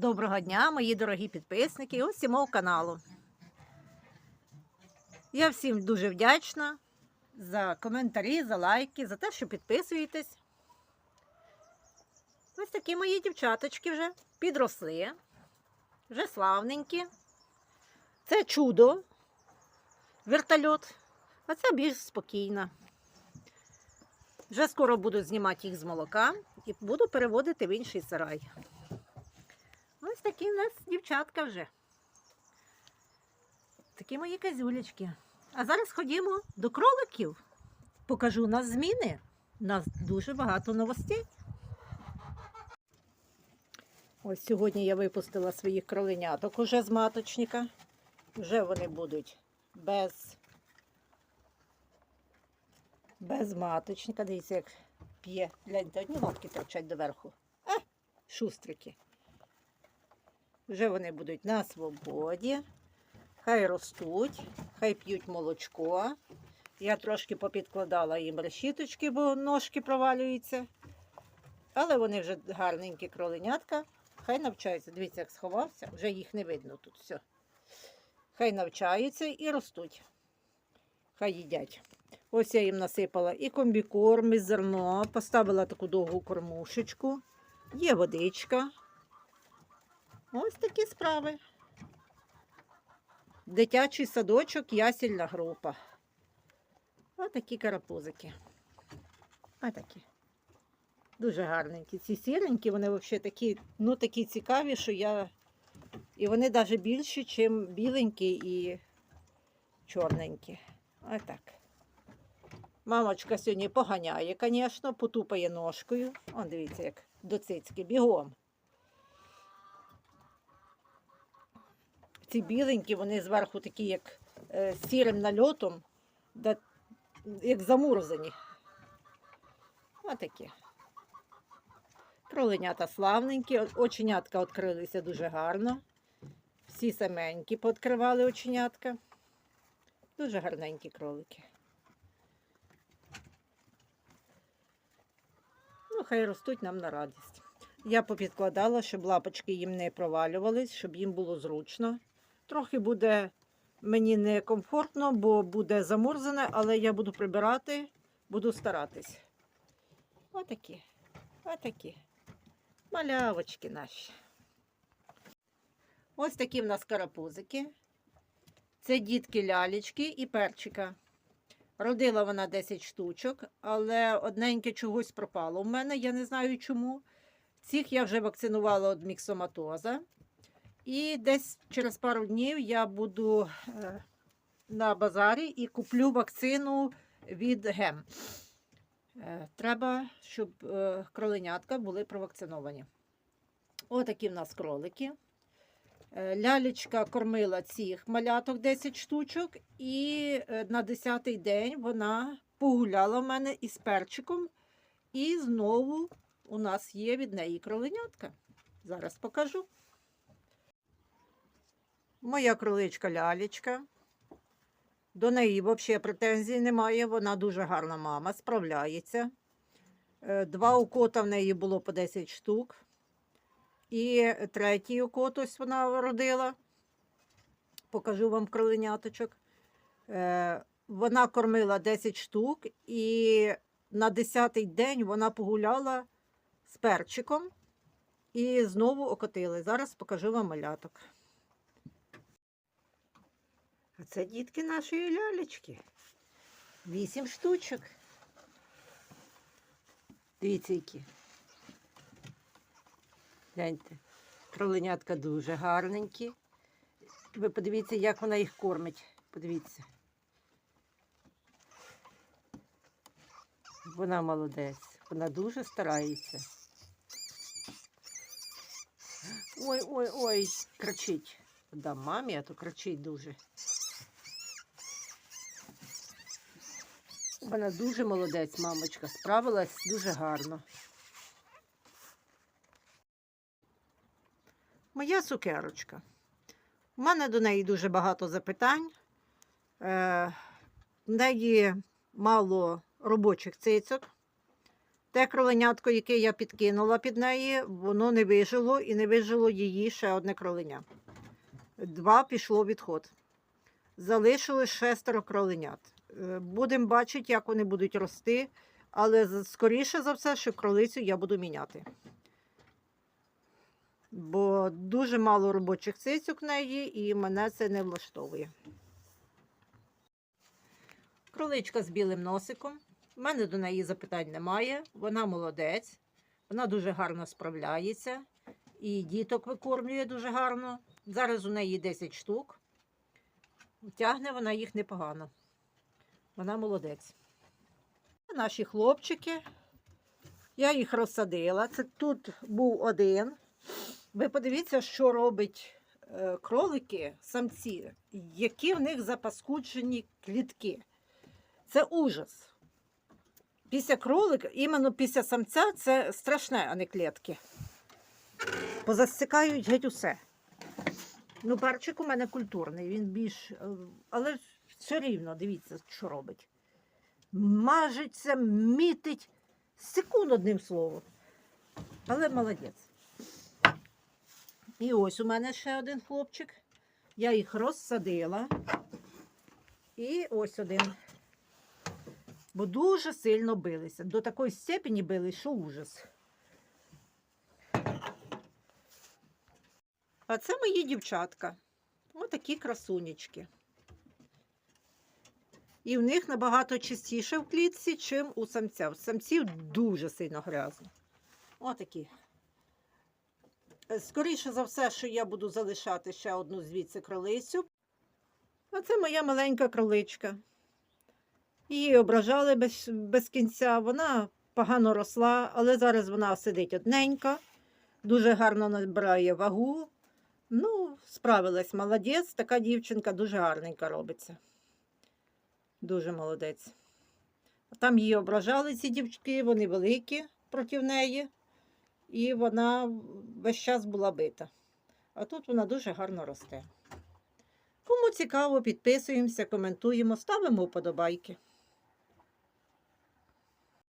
Доброго дня, мої дорогі підписники і ось мого каналу. Я всім дуже вдячна за коментарі, за лайки, за те, що підписуєтесь. Ось такі мої дівчаточки вже підросли, вже славненькі. Це чудо, вертольот, а це більш спокійна. Вже скоро буду знімати їх з молока і буду переводити в інший сарай. Ось такі в нас дівчатка вже. Такі мої козюлечки. А зараз ходімо до кроликів. Покажу у нас зміни. У нас дуже багато новостей. Ось сьогодні я випустила своїх кроленяток уже з маточника. Вже вони будуть без, без маточника. Дивіться, як п'є. Гляньте, одні лапки торчать доверху. А, шустрики. Вже вони будуть на свободі. Хай ростуть, хай п'ють молочко. Я трошки попідкладала їм решіточки, бо ножки провалюються. Але вони вже гарненькі кроленятка. Хай навчаються. Дивіться, як сховався, вже їх не видно тут все. Хай навчаються і ростуть. Хай їдять. Ось я їм насипала і комбікорм, і зерно, поставила таку довгу кормушечку. Є водичка. Ось такі справи. Дитячий садочок, ясільна група. Ось такі карапузики. Ось такі. Дуже гарненькі. Ці сіренькі, вони взагалі такі, ну, такі цікаві, що я. І вони навіть більші, ніж біленькі і чорненькі. Ось так. Мамочка сьогодні поганяє, звісно, потупає ножкою. О, дивіться, як до цицьки, бігом. Ці біленькі, вони зверху такі, як е, сірим нальотом, да, як замурзані. Отакі. Кроленята славненькі, оченятка відкрилися дуже гарно. Всі саменькі пооткривали оченятка. Дуже гарненькі кролики. Ну, хай ростуть нам на радість. Я попідкладала, щоб лапочки їм не провалювались, щоб їм було зручно. Трохи буде мені некомфортно, бо буде замурзане, але я буду прибирати, буду старатись. Отакі, отакі. Малявочки наші. Ось такі в нас карапузики. Це дітки лялечки і перчика. Родила вона 10 штучок, але одненьке чогось пропало в мене, я не знаю чому. Цих я вже вакцинувала від міксоматоза. І десь через пару днів я буду е, на базарі і куплю вакцину від ГЕМ. Е, Треба, щоб е, кроленятка були провакциновані. Отакі в нас кролики. Лялечка кормила цих маляток 10 штучок, і на 10-й день вона погуляла в мене із перчиком. І знову у нас є від неї кроленятка. Зараз покажу. Моя кроличка лялечка. До неї взагалі претензій немає. Вона дуже гарна мама, справляється. Е, Два укота в неї було по 10 штук. І третій укот ось вона родила. Покажу вам кроленяточок. Е, Вона кормила 10 штук, і на 10-й день вона погуляла з перчиком і знову окотили. Зараз покажу вам маляток. А це дітки нашої лялечки. Вісім штучок. Дивіться, які. Гляньте, кроленятка дуже гарненькі. Ви подивіться, як вона їх кормить. Подивіться. Вона молодець. Вона дуже старається. Ой, ой, ой, кричить. Да, мамі, а то кричить дуже. Вона дуже молодець, мамочка. Справилась дуже гарно. Моя цукерочка. У мене до неї дуже багато запитань. Е, в неї мало робочих цицьок. Те кроленятко, яке я підкинула під неї, воно не вижило і не вижило її ще одне кроленя. Два пішло відход. Залишилось шестеро кроленят. Е, Будемо бачити, як вони будуть рости, але скоріше за все, що кролицю я буду міняти. Бо дуже мало робочих цицьок в неї, і мене це не влаштовує. Кроличка з білим носиком. У мене до неї запитань немає. Вона молодець, вона дуже гарно справляється і діток викормлює дуже гарно. Зараз у неї 10 штук. Тягне вона їх непогано. Вона молодець. Наші хлопчики. Я їх розсадила. Це тут був один. Ви подивіться, що робить е, кролики, самці, які в них запаскуджені клітки. Це ужас. Після кролика, іменно після самця, це страшне, а не клітки. Позасикають геть усе. Ну, перчик у мене культурний, він більш. е, Але все рівно, дивіться, що робить. Мажеться, мітить. Секунд одним словом. Але молодець. І ось у мене ще один хлопчик. Я їх розсадила. І ось один. Бо дуже сильно билися. До такої степені били, що ужас. А це мої дівчатка. Отакі красунечки. І в них набагато чистіше в клітці, чим у самця. У самців дуже сильно грязно. Отакі. Е, Скоріше за все, що я буду залишати ще одну звідси кролицю. А це моя маленька кроличка. Її ображали без, без кінця. Вона погано росла, але зараз вона сидить одненька, дуже гарно набирає вагу. Ну, справилась молодець. Така дівчинка дуже гарненька робиться. Дуже молодець. Там її ображали ці дівчатки, вони великі проти неї, і вона весь час була бита. А тут вона дуже гарно росте. Кому цікаво, підписуємося, коментуємо, ставимо вподобайки.